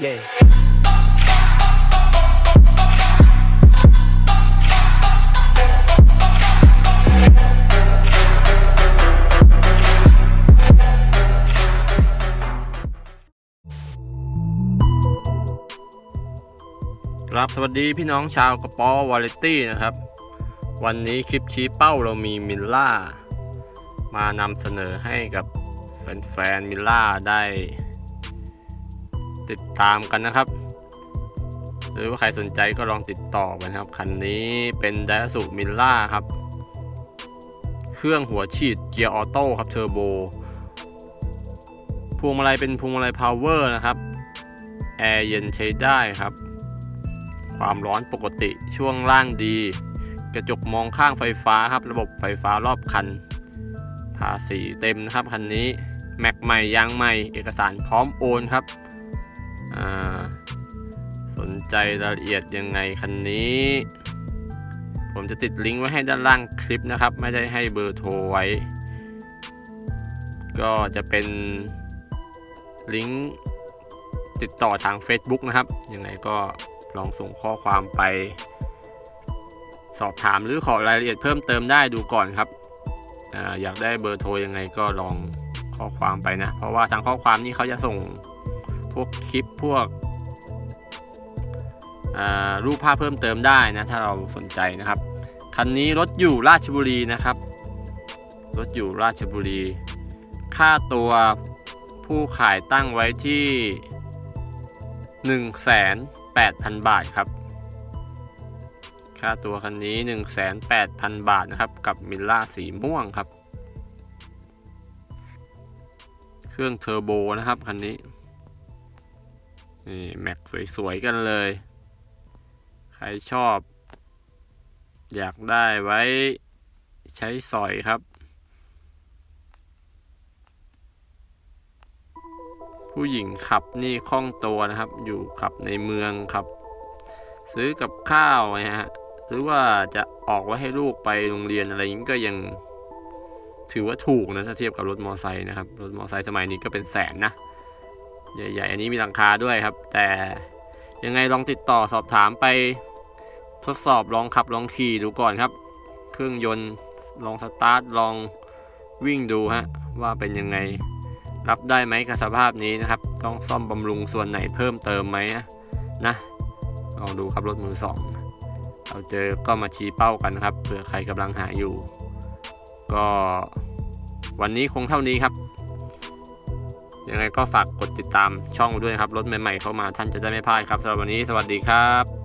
Yeah. ครับสวัสดีพี่น้องชาวกระป๋อวาเลตี้นะครับ วันนี้คลิปชี้เป้าเรามีมิลล่ามานำเสนอให้กับแฟนๆมิลล่าได้ ติดตามกันนะครับ หรือว่าใครสนใจก็ลองติดต่อกันครับ คันนี้เป็นไดสุมิลล่าครับ เครื่องหัวฉีดเกียร์ออโต้ครับเทอร์โบ พวงมาลัยเป็นพวงมาลัยพาวเวอร์นะครับ แอร์เย็นใช้ได้ครับ ความร้อนปกติช่วงล่างดี กระจกมองข้างไฟฟ้าครับ ระบบไฟฟ้ารอบคัน ภาษีเต็มนะครับคันนี้แม็กใหม่ยางใหม่ เอกสารพร้อมโอนครับ สนใจรายละเอียดยังไงคันนี้ ผมจะติดลิงก์ไว้ให้ด้านล่างคลิปนะครับ ไม่ได้ให้เบอร์โทรไว้ ก็จะเป็นลิงก์ติดต่อทาง Facebook นะครับ ยังไงก็ลองส่งข้อความไป สอบถามหรือขอรายละเอียดเพิ่มเติมได้ดูก่อนครับออยากได้เบอร์โทรยังไงก็ลองข้อความไปนะ เพราะว่าทางข้อความนี้เขาจะส่ง วกคลิปพวกรูปภาพเพิ่มเติมได้นะถ้าเราสนใจนะครับคันนี้รถอยู่ราชบุรีนะครับ รถอยู่ราชบุรี ค่าตัวผู้ขายตั้งไว้ที่ 1 8 0 0 0 0บาทครับ ค่าตัวคันนี้ 1,800,000 บาทนะครับ กับมิลล่าสีม่วงครับ เครื่องเทอร์โบนะครับคันนี้ นี่แม็กสวยๆกันเลย ใครชอบ อยากได้ไว้ใช้สอยครับ ผู้หญิงขับนี่คล่องตัวนะครับ อยู่ขับในเมืองครับ ซื้อกับข้าวนะฮะหรือว่าจะออกไว้ให้ลูกไปโรงเรียนอะไรอย่างนี้ก็ยังถือว่าถูกนะถ้าเทียบกับรถมอไซค์นะครับ รถมอไซค์สมัยนี้ก็เป็นแสนนะ ใหญ่ๆ อันนี้มีราคาด้วยครับ แต่ยังไงลองติดต่อสอบถามไปทดสอบลองขับลองขี่ดูก่อนครับ เครื่องยนต์ลองสตาร์ทลองวิ่งดูฮะว่าเป็นยังไงรับได้ไหมกับสภาพนี้นะครับ ต้องซ่อมบำรุงส่วนไหนเพิ่มเติมไหมนะนะลองดูครับรถมือสองเราเจอก็มาชี้เป้ากันครับเผื่อใครกำลังหาอยู่ ก็วันนี้คงเท่านี้ครับ ยังไงก็ฝากกดติดตามช่องด้วยครับรถใหม่ๆเข้ามาท่านจะได้ไม่พลาดครับสำหรับวันนี้สวัสดีครับ